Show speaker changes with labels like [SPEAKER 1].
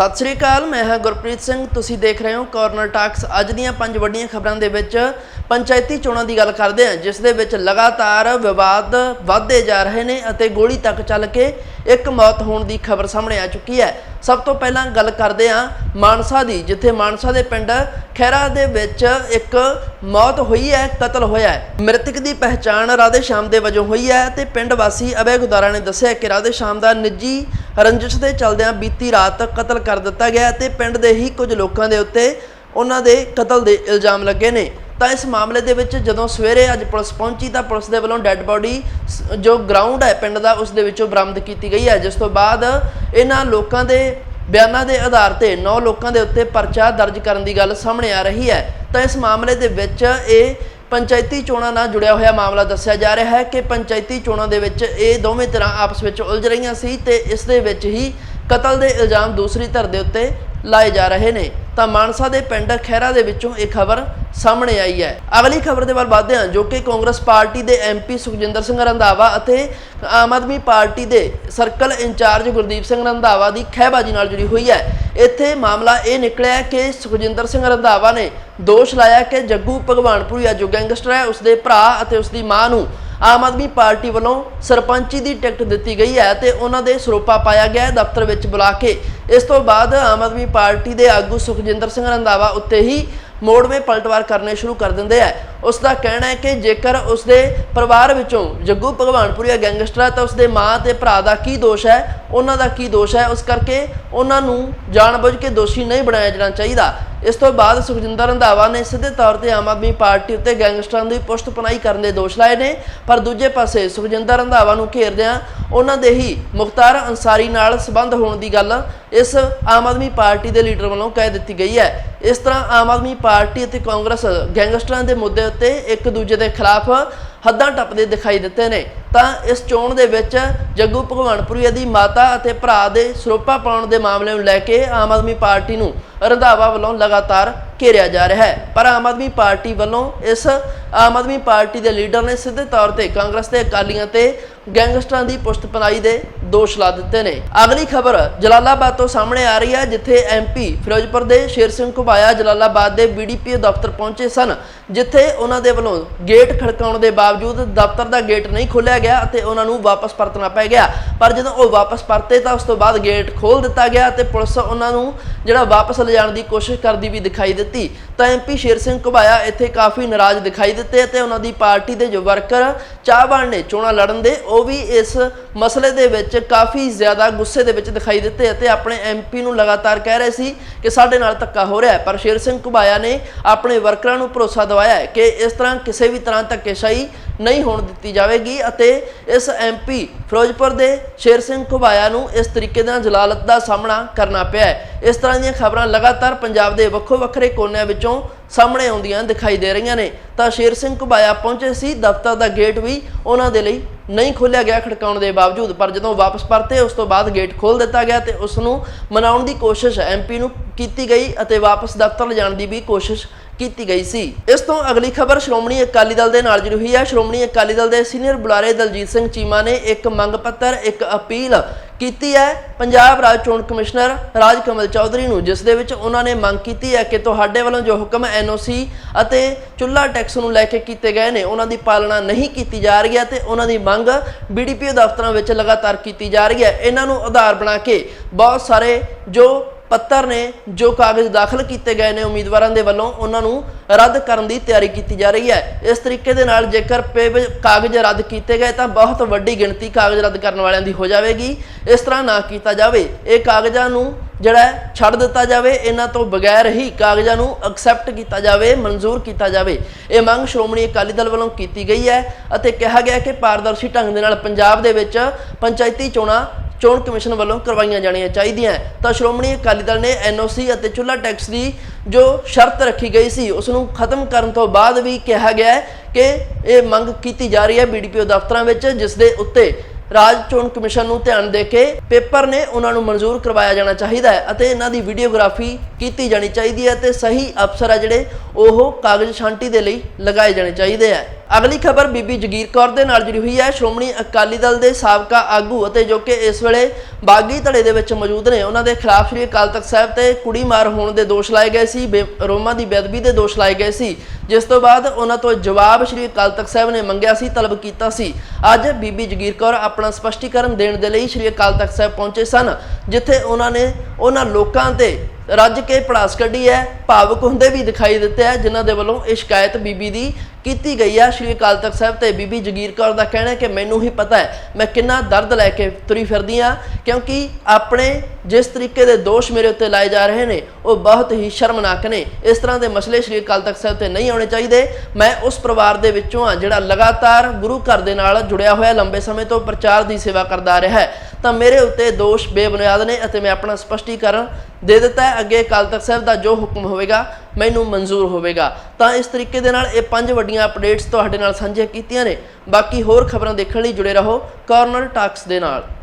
[SPEAKER 1] ਸਤਿ ਸ੍ਰੀ ਅਕਾਲ, ਮੈਂ ਹਾਂ ਗੁਰਪ੍ਰੀਤ ਸਿੰਘ। ਤੁਸੀਂ ਦੇਖ ਰਹੇ ਹੋ ਕਾਰਨਰ ਟਾਕਸ ਅੱਜ ਦੀਆਂ ਪੰਜ ਵੱਡੀਆਂ ਖਬਰਾਂ ਦੇ ਵਿੱਚ ਪੰਚਾਇਤੀ ਚੋਣਾਂ ਦੀ ਗੱਲ ਕਰਦੇ ਹਾਂ, ਜਿਸ ਦੇ ਵਿੱਚ ਲਗਾਤਾਰ ਵਿਵਾਦ ਵਧਦੇ ਜਾ ਰਹੇ ਨੇ ਅਤੇ ਗੋਲੀ ਤੱਕ ਚੱਲ ਕੇ ਇੱਕ ਮੌਤ ਹੋਣ ਦੀ ਖਬਰ ਸਾਹਮਣੇ ਆ ਚੁੱਕੀ ਹੈ। ਸਭ ਤੋਂ ਪਹਿਲਾਂ ਗੱਲ ਕਰਦੇ ਹਾਂ ਮਾਨਸਾ ਦੀ, ਜਿੱਥੇ ਮਾਨਸਾ ਦੇ ਪਿੰਡ ਖੈਰਾ ਦੇ ਵਿੱਚ ਇੱਕ ਮੌਤ ਹੋਈ ਹੈ, ਕਤਲ ਹੋਇਆ ਹੈ। ਮ੍ਰਿਤਕ ਦੀ ਪਹਿਚਾਣ ਰਾਧੇ ਸ਼ਾਮ ਦੇ ਵਜੋਂ ਹੋਈ ਹੈ ਤੇ ਪਿੰਡ ਵਾਸੀ ਅਭੈ ਗੁਦਾਰਾ ਨੇ ਦੱਸਿਆ ਕਿ ਰਾਧੇ ਸ਼ਾਮ ਦਾ ਨਿੱਜੀ ਰੰਜਿਸ਼ ਦੇ ਚਲਦਿਆਂ ਬੀਤੀ ਰਾਤ ਕਤਲ ਕਰ ਦਿੱਤਾ ਗਿਆ ਤੇ ਪਿੰਡ ਦੇ ਹੀ ਕੁਝ ਲੋਕਾਂ ਦੇ ਉੱਤੇ ਉਹਨਾਂ ਦੇ ਕਤਲ ਦੇ ਇਲਜ਼ਾਮ ਲੱਗੇ ਨੇ। ਤਾਂ ਇਸ ਮਾਮਲੇ ਦੇ ਵਿੱਚ ਜਦੋਂ ਸਵੇਰੇ ਅੱਜ ਪੁਲਿਸ ਪਹੁੰਚੀ ਤਾਂ ਪੁਲਿਸ ਦੇ ਵੱਲੋਂ ਡੈੱਡ ਬੋਡੀ ਜੋ ਗਰਾਊਂਡ ਹੈ ਪਿੰਡ ਦਾ, ਉਸ ਦੇ ਵਿੱਚੋਂ ਬਰਾਮਦ ਕੀਤੀ ਗਈ ਹੈ। ਜਿਸ ਤੋਂ ਬਾਅਦ ਇਹਨਾਂ ਲੋਕਾਂ ਦੇ ਬਿਆਨਾਂ ਦੇ ਆਧਾਰ ਤੇ 9 ਲੋਕਾਂ ਦੇ ਉੱਤੇ ਪਰਚਾ ਦਰਜ ਕਰਨ ਦੀ ਗੱਲ ਸਾਹਮਣੇ ਆ ਰਹੀ ਹੈ। ਤਾਂ ਇਸ ਮਾਮਲੇ ਦੇ ਵਿੱਚ ਇਹ ਪੰਚਾਇਤੀ ਚੋਣਾਂ ਨਾਲ ਜੁੜਿਆ ਹੋਇਆ ਮਾਮਲਾ ਦੱਸਿਆ ਜਾ ਰਿਹਾ ਹੈ ਕਿ ਪੰਚਾਇਤੀ ਚੋਣਾਂ ਦੇ ਵਿੱਚ ਇਹ ਦੋਵੇਂ ਤਰ੍ਹਾਂ ਆਪਸ ਵਿੱਚ ਉਲਝ ਰਹੀਆਂ ਸੀ ਤੇ ਇਸ ਦੇ ਵਿੱਚ ਹੀ ਕਤਲ ਦੇ ਇਲਜ਼ਾਮ ਦੂਸਰੀ ਧਿਰ ਦੇ ਉੱਤੇ ਲਾਏ ਜਾ ਰਹੇ ਨੇ। ਤਾਂ ਮਾਨਸਾ ਦੇ ਪਿੰਡ ਖੈਰਾ ਦੇ ਵਿੱਚੋਂ ਇਹ ਖਬਰ ਸਾਹਮਣੇ ਆਈ ਹੈ। ਅਗਲੀ ਖਬਰ ਦੇ ਵੱਲ ਵਧਦੇ ਹਾਂ, ਜੋ ਕਿ ਕਾਂਗਰਸ ਪਾਰਟੀ ਦੇ ਐਮਪੀ ਸੁਖਜਿੰਦਰ ਸਿੰਘ ਰੰਧਾਵਾ ਅਤੇ ਆਮ ਆਦਮੀ ਪਾਰਟੀ ਦੇ ਸਰਕਲ ਇੰਚਾਰਜ ਗੁਰਦੀਪ ਸਿੰਘ ਰੰਧਾਵਾ ਦੀ ਖਹਿਬਾਜੀ ਨਾਲ ਜੁੜੀ ਹੋਈ ਹੈ। ਇੱਥੇ ਮਾਮਲਾ ਇਹ ਨਿਕਲਿਆ ਕਿ ਸੁਖਜਿੰਦਰ ਸਿੰਘ ਰੰਧਾਵਾ ਨੇ ਦੋਸ਼ ਲਾਇਆ ਕਿ ਜੱਗੂ ਭਗਵਾਨਪੁਰੀਆ ਜੋ ਗੈਂਗਸਟਰ ਹੈ, ਉਸਦੇ ਭਰਾ ਅਤੇ ਉਸਦੀ ਮਾਂ ਨੂੰ ਆਮ ਆਦਮੀ ਪਾਰਟੀ ਵੱਲੋਂ ਸਰਪੰਚੀ ਦੀ ਟਿਕਟ ਦਿੱਤੀ ਗਈ ਹੈ ਤੇ ਉਹਨਾਂ ਦੇ ਸਰੋਪਾ ਪਾਇਆ ਗਿਆ ਹੈ ਦਫ਼ਤਰ ਵਿੱਚ ਬੁਲਾ ਕੇ। ਇਸ ਤੋਂ ਬਾਅਦ ਆਮ ਆਦਮੀ ਪਾਰਟੀ ਦੇ ਆਗੂ ਸੁਖਜਿੰਦਰ ਸਿੰਘ ਰੰਧਾਵਾ ਉੱਤੇ ਹੀ ਮੋੜਵੇਂ ਪਲਟਵਾਰ ਕਰਨੇ ਸ਼ੁਰੂ ਕਰ ਦਿੰਦੇ ਆ। ਉਸ ਦਾ ਕਹਿਣਾ ਹੈ ਕਿ ਜੇਕਰ ਉਸ ਦੇ ਪਰਿਵਾਰ ਵਿੱਚੋਂ ਜੱਗੂ ਭਗਵਾਨਪੁਰੀਆ ਗੈਂਗਸਟਰ ਹੈ ਤਾਂ ਉਸ ਦੇ ਮਾਂ ਤੇ ਭਰਾ ਦਾ ਕੀ ਦੋਸ਼ ਹੈ? ਉਹਨਾਂ ਦਾ ਕੀ ਦੋਸ਼ ਹੈ? ਉਸ ਕਰਕੇ ਉਹਨਾਂ ਨੂੰ ਜਾਣਬੁੱਝ ਕੇ ਦੋਸ਼ੀ ਨਹੀਂ ਬਣਾਇਆ ਜਾਣਾ ਚਾਹੀਦਾ। ਇਸ ਤੋਂ ਬਾਅਦ ਸੁਖਜਿੰਦਰ ਰੰਧਾਵਾ ਨੇ ਸਿੱਧੇ ਤੌਰ ਤੇ ਆਮ ਆਦਮੀ ਪਾਰਟੀ ਉੱਤੇ ਗੈਂਗਸਟਰਾਂ ਦੀ ਪੁਸ਼ਤਪਨਾਈ ਕਰਨ ਦੇ ਦੋਸ਼ ਲਾਏ ਨੇ। ਪਰ ਦੂਜੇ ਪਾਸੇ ਸੁਖਜਿੰਦਰ ਰੰਧਾਵਾ ਨੂੰ ਘੇਰਦਿਆਂ ਉਹਨਾਂ ਦੇ ਹੀ ਮੁਖਤਾਰ ਅੰਸਾਰੀ ਨਾਲ ਸੰਬੰਧ ਹੋਣ ਦੀ ਗੱਲ ਇਸ ਆਮ ਆਦਮੀ ਪਾਰਟੀ ਦੇ ਲੀਡਰ ਵੱਲੋਂ ਕਹਿ ਦਿੱਤੀ ਗਈ ਹੈ। ਇਸ ਤਰ੍ਹਾਂ ਆਮ ਆਦਮੀ ਪਾਰਟੀ ਅਤੇ ਕਾਂਗਰਸ ਗੈਂਗਸਟਰਾਂ ਦੇ ਮੁੱਦੇ ਉੱਤੇ ਇੱਕ ਦੂਜੇ ਦੇ ਖਿਲਾਫ ਹੱਦਾਂ ਟੱਪਦੇ ਦਿਖਾਈ ਦਿੱਤੇ ਨੇ। ਤਾਂ ਇਸ ਚੋਣ ਦੇ ਵਿੱਚ ਜੱਗੂ ਭਗਵਾਨਪੁਰੀਆ ਦੀ ਮਾਤਾ ਅਤੇ ਭਰਾ ਦੇ ਸਰੋਪਾ ਪਾਉਣ ਦੇ ਮਾਮਲੇ ਨੂੰ ਲੈ ਕੇ ਆਮ ਆਦਮੀ ਪਾਰਟੀ ਨੂੰ ਰੰਧਾਵਾ ਵੱਲੋਂ ਲਗਾਤਾਰ ਘੇਰਿਆ ਜਾ ਰਿਹਾ ਹੈ। ਪਰ ਆਮ ਆਦਮੀ ਪਾਰਟੀ ਵੱਲੋਂ ਇਸ ਆਮ ਆਦਮੀ ਪਾਰਟੀ ਦੇ ਲੀਡਰ ਨੇ ਸਿੱਧੇ ਤੌਰ ਤੇ ਕਾਂਗਰਸ ਤੇ ਅਕਾਲੀਆਂ ਤੇ ਗੈਂਗਸਟਰਾਂ ਦੀ ਪੁਸ਼ਤਪਨਾਈ ਦੇ ਦੋਸ਼ ਲਾ ਦਿੱਤੇ ਨੇ। ਅਗਲੀ ਖਬਰ ਜਲਾਲਾਬਾਦ ਤੋਂ ਸਾਹਮਣੇ ਆ ਰਹੀ ਹੈ, ਜਿੱਥੇ ਐਮਪੀ ਫਿਰੋਜ਼ਪੁਰ ਦੇ ਸ਼ੇਰ ਸਿੰਘ ਘੁਬਾਇਆ ਜਲਾਲਾਬਾਦ ਦੇ ਬੀਡੀਪੀ ਦਫ਼ਤਰ ਪਹੁੰਚੇ ਸਨ, ਜਿੱਥੇ ਉਹਨਾਂ ਦੇ ਵੱਲੋਂ ਗੇਟ ਖੜਕਾਉਣ ਦੇ ਬਾਵਜੂਦ ਦਫ਼ਤਰ ਦਾ ਗੇਟ ਨਹੀਂ ਖੋਲ੍ਹਿਆ ਗਿਆ ਅਤੇ ਉਹਨਾਂ ਨੂੰ ਵਾਪਸ ਪਰਤਣਾ ਪੈ ਗਿਆ। ਪਰ ਜਦੋਂ ਉਹ ਵਾਪਸ ਪਰਤੇ ਤਾਂ ਉਸ ਤੋਂ ਬਾਅਦ ਗੇਟ ਖੋਲ੍ਹ ਦਿੱਤਾ ਗਿਆ ਤੇ ਪੁਲਿਸ ਉਹਨਾਂ ਨੂੰ ਜਿਹੜਾ ਵਾਪਸ ਲਿਜਾਣ ਦੀ ਕੋਸ਼ਿਸ਼ ਕਰਦੀ ਵੀ ਦਿਖਾਈ ਦਿੱਤੀ। ਤਾਂ ਐਮਪੀ ਸ਼ੇਰ ਸਿੰਘ ਘੁਬਾਇਆ ਇੱਥੇ ਕਾਫੀ ਨਾਰਾਜ਼ ਦਿਖਾਈ ਦਿੱਤੇ ਅਤੇ ਉਹਨਾਂ ਦੀ ਪਾਰਟੀ ਦੇ ਜੋ ਵਰਕਰ ਚਾਹਵਾਨ ਨੇ ਚੋਣਾਂ ਲੜਨ ਦੇ, ਉਹ ਵੀ ਇਸ ਮਸਲੇ ਦੇ ਵਿੱਚ ਕਾਫੀ ਜ਼ਿਆਦਾ ਗੁੱਸੇ ਦੇ ਵਿੱਚ ਦਿਖਾਈ ਦਿੱਤੇ ਅਤੇ ਆਪਣੇ ਐਮਪੀ ਨੂੰ ਲਗਾਤਾਰ ਕਹਿ ਰਹੇ ਸੀ ਕਿ ਸਾਡੇ ਨਾਲ ਧੱਕਾ ਹੋ ਰਿਹਾ ਹੈ। ਪਰ ਸ਼ੇਰ ਸਿੰਘ ਘੁਬਾਇਆ ਨੇ ਆਪਣੇ ਵਰਕਰਾਂ ਨੂੰ ਭਰੋਸਾ ਦਿਵਾਇਆ ਹੈ ਕਿ ਇਸ ਤਰ੍ਹਾਂ ਕਿਸੇ ਵੀ ਤਰ੍ਹਾਂ ਧੱਕੇਸ਼ਾਹੀ ਨਹੀਂ ਹੋਣ ਦਿੱਤੀ ਜਾਵੇਗੀ ਅਤੇ ਇਸ ਐਮਪੀ ਫਿਰੋਜ਼ਪੁਰ ਦੇ ਸ਼ੇਰ ਸਿੰਘ ਘੁਬਾਇਆ ਨੂੰ ਇਸ ਤਰੀਕੇ ਨਾਲ ਜਲਾਲਤ ਦਾ ਸਾਹਮਣਾ ਕਰਨਾ ਪਿਆ ਹੈ। ਇਸ ਤਰ੍ਹਾਂ ਦੀਆਂ ਖਬਰਾਂ ਲਗਾਤਾਰ ਪੰਜਾਬ ਦੇ ਵੱਖੋ ਵੱਖਰੇ ਕੋਨਿਆਂ ਵਿੱਚੋਂ ਸਾਹਮਣੇ ਆਉਂਦੀਆਂ ਦਿਖਾਈ ਦੇ ਰਹੀਆਂ ਨੇ। ਤਾਂ ਸ਼ੇਰ ਸਿੰਘ ਘੁਬਾਇਆ ਪਹੁੰਚੇ ਸੀ। ਦਫ਼ਤਰ ਦਾ ਗੇਟ ਵੀ ਉਹਨਾਂ ਦੇ ਲਈ ਨਹੀਂ ਖੋਲ੍ਹਿਆ ਗਿਆ ਖੜਕਾਉਣ ਦੇ ਬਾਵਜੂਦ, ਪਰ ਜਦੋਂ ਵਾਪਸ ਪਰਤੇ, ਉਸ ਤੋਂ ਬਾਅਦ ਗੇਟ ਖੋਲ ਦਿੱਤਾ ਗਿਆ ਤੇ ਉਸ ਨੂੰ ਮਨਾਉਣ ਦੀ ਕੋਸ਼ਿਸ਼ ਐਮਪੀ ਨੂੰ ਕੀਤੀ ਗਈ ਅਤੇ ਵਾਪਸ ਦਫ਼ਤਰ ਲਿਜਾਣ ਦੀ ਵੀ ਕੋਸ਼ਿਸ਼ ਕੀਤੀ ਗਈ ਸੀ। ਇਸ ਤੋਂ ਅਗਲੀ ਖਬਰ ਸ਼੍ਰੋਮਣੀ ਅਕਾਲੀ ਦਲ ਦੇ ਨਾਲ ਜੁੜੀ ਹੋਈ ਹੈ। ਸ਼੍ਰੋਮਣੀ ਅਕਾਲੀ ਦਲ ਦੇ ਸੀਨੀਅਰ ਬੁਲਾਰੇ ਦਲਜੀਤ ਸਿੰਘ ਚੀਮਾ ਨੇ ਇੱਕ ਮੰਗ ਪੱਤਰ, ਇੱਕ ਅਪੀਲ ਕੀਤੀ ਹੈ। ਪੰਜਾਬ ਰਾਜ ਚੋਣ ਕਮਿਸ਼ਨਰ ਰਾਜ ਕਮਲ ਚੌਧਰੀ ਨੂੰ, ਜਿਸ ਦੇ ਵਿੱਚ ਉਹਨਾਂ ਨੇ ਮੰਗ ਕੀਤੀ ਹੈ ਕਿ ਤੁਹਾਡੇ ਵੱਲੋਂ ਜੋ ਹੁਕਮ ਐਨਓਸੀ ਅਤੇ ਚੁੱਲਾ ਟੈਕਸ ਨੂੰ ਲੈ ਕੇ ਕੀਤੇ ਗਏ ਨੇ, ਉਹਨਾਂ ਦੀ ਪਾਲਣਾ ਨਹੀਂ ਕੀਤੀ ਜਾ ਰਹੀ ਹੈ ਤੇ ਉਹਨਾਂ ਦੀ ਮੰਗ ਬੀਡੀਪੀਓ ਦਫ਼ਤਰਾਂ ਵਿੱਚ ਲਗਾਤਾਰ ਕੀਤੀ ਜਾ ਰਹੀ ਹੈ। ਇਹਨਾਂ ਨੂੰ ਆਧਾਰ ਬਣਾ ਕੇ ਬਹੁਤ ਸਾਰੇ ਜੋ ਪੱਤਰ ਨੇ ਜੋ ਕਾਗਜ਼ ਦਾਖਲ ਕੀਤੇ ਗਏ ਨੇ ਉਮੀਦਵਾਰਾਂ ਦੇ ਵੱਲੋਂ, ਉਹਨਾਂ ਨੂੰ ਰੱਦ ਕਰਨ ਦੀ ਤਿਆਰੀ ਕੀਤੀ ਜਾ ਰਹੀ ਹੈ। ਇਸ ਤਰੀਕੇ ਦੇ ਨਾਲ ਜੇਕਰ ਪੇਜ ਕਾਗਜ਼ ਰੱਦ ਕੀਤੇ ਗਏ, ਤਾਂ ਬਹੁਤ ਵੱਡੀ ਗਿਣਤੀ ਕਾਗਜ਼ ਰੱਦ ਕਰਨ ਵਾਲਿਆਂ ਦੀ ਹੋ ਜਾਵੇਗੀ। ਇਸ ਤਰ੍ਹਾਂ ਨਾ ਕੀਤਾ ਜਾਵੇ। ਇਹ ਕਾਗਜ਼ਾਂ ਨੂੰ ਜਿਹੜਾ ਛੱਡ ਦਿੱਤਾ ਜਾਵੇ। ਇਹਨਾਂ ਤੋਂ ਬਗੈਰ ਹੀ ਕਾਗਜ਼ਾਂ ਨੂੰ ਐਕਸੈਪਟ ਕੀਤਾ ਜਾਵੇ, ਮਨਜ਼ੂਰ ਕੀਤਾ ਜਾਵੇ। ਇਹ ਮੰਗ ਸ਼੍ਰੋਮਣੀ ਅਕਾਲੀ ਦਲ ਵੱਲੋਂ ਕੀਤੀ ਗਈ ਹੈ ਅਤੇ ਕਿਹਾ ਗਿਆ ਕਿ ਪਾਰਦਰਸ਼ੀ ਢੰਗ ਦੇ ਨਾਲ ਪੰਜਾਬ ਦੇ ਵਿੱਚ ਪੰਚਾਇਤੀ ਚੋਣਾਂ ਚੋਣ ਕਮਿਸ਼ਨ ਵੱਲੋਂ ਕਰਵਾਈਆਂ ਜਾਣੀਆਂ ਚਾਹੀਦੀਆਂ ਤਾਂ ਸ਼੍ਰੋਮਣੀ ਅਕਾਲੀ ਦਲ ਨੇ ਐਨਓਸੀ ਅਤੇ ਚੁੱਲਾ ਟੈਕਸ ਦੀ ਜੋ ਸ਼ਰਤ ਰੱਖੀ ਗਈ ਸੀ, ਉਸ ਨੂੰ ਖਤਮ ਕਰਨ ਤੋਂ ਬਾਅਦ ਵੀ ਕਿਹਾ ਗਿਆ ਹੈ ਕਿ ਇਹ ਮੰਗ ਕੀਤੀ ਜਾ ਰਹੀ ਹੈ ਬੀਡੀਪੀਓ ਦਫ਼ਤਰਾਂ ਵਿੱਚ, ਜਿਸ ਦੇ ਉੱਤੇ ਰਾਜ ਚੋਣ ਕਮਿਸ਼ਨ ਨੂੰ ਧਿਆਨ ਦੇ ਕੇ ਪੇਪਰ ਨੇ ਉਹਨਾਂ ਨੂੰ ਮਨਜ਼ੂਰ ਕਰਵਾਇਆ ਜਾਣਾ ਚਾਹੀਦਾ ਹੈ ਅਤੇ ਇਹਨਾਂ ਦੀ ਵੀਡੀਓਗ੍ਰਾਫੀ ਕੀਤੀ ਜਾਣੀ ਚਾਹੀਦੀ ਹੈ ਤੇ ਸਹੀ ਅਫਸਰ ਆ ਜਿਹੜੇ, ਉਹ ਕਾਗਜ਼ ਛਾਂਟੀ ਦੇ ਲਈ ਲਗਾਏ ਜਾਣੇ ਚਾਹੀਦੇ ਆ ਅਗਲੀ ਖਬਰ ਬੀਬੀ ਜਗੀਰ ਕੌਰ ਦੇ ਨਾਲ ਜੁੜੀ ਹੋਈ ਹੈ। ਸ਼੍ਰੋਮਣੀ ਅਕਾਲੀ ਦਲ ਦੇ ਸਾਬਕਾ ਆਗੂ ਅਤੇ ਜੋ ਕਿ ਇਸ ਵੇਲੇ ਬਾਗੀ ਧੜੇ ਦੇ ਵਿੱਚ ਮੌਜੂਦ ਨੇ, ਉਹਨਾਂ ਦੇ ਖਿਲਾਫ ਸ੍ਰੀ ਅਕਾਲ ਤਖਤ ਸਾਹਿਬ ਤੇ ਕੁੜੀ ਮਾਰ ਹੋਣ ਦੇ ਦੋਸ਼ ਲਾਏ ਗਏ ਸੀ, ਬੇ- ਰੋਮਾਂ ਦੀ ਬੇਅਦਬੀ ਦੇ ਦੋਸ਼ ਲਾਏ ਗਏ ਸੀ। ਜਿਸ ਤੋਂ ਬਾਅਦ ਉਹਨਾਂ ਤੋਂ ਜਵਾਬ ਸ੍ਰੀ ਅਕਾਲ ਤਖਤ ਸਾਹਿਬ ਨੇ ਮੰਗਿਆ ਸੀ, ਤਲਬ ਕੀਤਾ ਸੀ। ਅੱਜ ਬੀਬੀ ਜਗੀਰ ਕੌਰ ਆਪਣਾ ਸਪਸ਼ਟੀਕਰਨ ਦੇਣ ਦੇ ਲਈ ਸ੍ਰੀ ਅਕਾਲ ਤਖਤ ਸਾਹਿਬ ਪਹੁੰਚੇ ਸਨ, ਜਿੱਥੇ ਉਹਨਾਂ ਨੇ ਉਹਨਾਂ ਲੋਕਾਂ ਤੇ ਰੱਜ ਕੇ ਪੜਾਸ ਕੱਢੀ ਹੈ। ਭਾਵਕ ਹੁੰਦੇ ਵੀ ਦਿਖਾਈ ਦਿੱਤੇ ਹੈ, ਜਿਨ੍ਹਾਂ ਦੇ ਵੱਲੋਂ ਇਹ ਸ਼ਿਕਾਇਤ ਬੀਬੀ ਦੀ ਕੀਤੀ ਗਈ ਆ। ਸ਼੍ਰੀ ਅਕਾਲ ਤਖਤ ਸਾਹਿਬ ਤੇ ਬੀਬੀ ਜਗੀਰ ਕੌਰ ਦਾ ਕਹਿਣਾ ਕਿ ਮੈਨੂੰ ਹੀ ਪਤਾ ਹੈ ਮੈਂ ਕਿੰਨਾ ਦਰਦ ਲੈ ਕੇ ਤੁਰੀ ਫਿਰਦੀ ਆ, ਕਿਉਂਕਿ ਆਪਣੇ ਜਿਸ ਤਰੀਕੇ ਦੇ ਦੋਸ਼ ਮੇਰੇ ਉੱਤੇ ਲਾਏ ਜਾ ਰਹੇ ਨੇ, ਉਹ ਬਹੁਤ ਹੀ ਸ਼ਰਮਨਾਕ ਨੇ। ਇਸ ਤਰ੍ਹਾਂ ਦੇ ਮਸਲੇ ਸ਼੍ਰੀ ਅਕਾਲ ਤਖਤ ਸਾਹਿਬ ਤੇ ਨਹੀਂ ਆਉਣੇ ਚਾਹੀਦੇ। ਮੈਂ ਉਸ ਪਰਿਵਾਰ ਦੇ ਵਿੱਚੋਂ ਆ ਜਿਹੜਾ ਲਗਾਤਾਰ ਗੁਰੂ ਘਰ ਦੇ ਨਾਲ ਜੁੜਿਆ ਹੋਇਆ, ਲੰਬੇ ਸਮੇਂ ਤੋਂ ਪ੍ਰਚਾਰ ਦੀ ਸੇਵਾ ਕਰਦਾ ਰਿਹਾ ਹੈ, ਤਾਂ ਮੇਰੇ ਉੱਤੇ ਦੋਸ਼ ਬੇਬੁਨਿਆਦ ਨੇ ਅਤੇ ਮੈਂ ਆਪਣਾ ਸਪਸ਼ਟੀਕਰਨ ਦੇ ਦਿੱਤਾ ਹੈ। ਅੱਗੇ ਅਕਾਲ ਤਖਤ ਸਾਹਿਬ ਦਾ ਜੋ ਹੁਕਮ ਹੋਵੇਗਾ ਮੈਨੂੰ ਮਨਜ਼ੂਰ ਹੋਵੇਗਾ। ਤਾਂ ਇਸ ਤਰੀਕੇ ਦੇ ਨਾਲ ਇਹ ਪੰਜ ਵੱਡੀਆਂ ਅਪਡੇਟਸ ਤੁਹਾਡੇ ਨਾਲ ਸਾਂਝੀਆਂ ਕੀਤੀਆਂ ਨੇ। ਬਾਕੀ ਹੋਰ ਖਬਰਾਂ ਦੇਖਣ ਲਈ ਜੁੜੇ ਰਹੋ ਕਾਰਨਰ ਟਾਕਸ ਦੇ ਨਾਲ।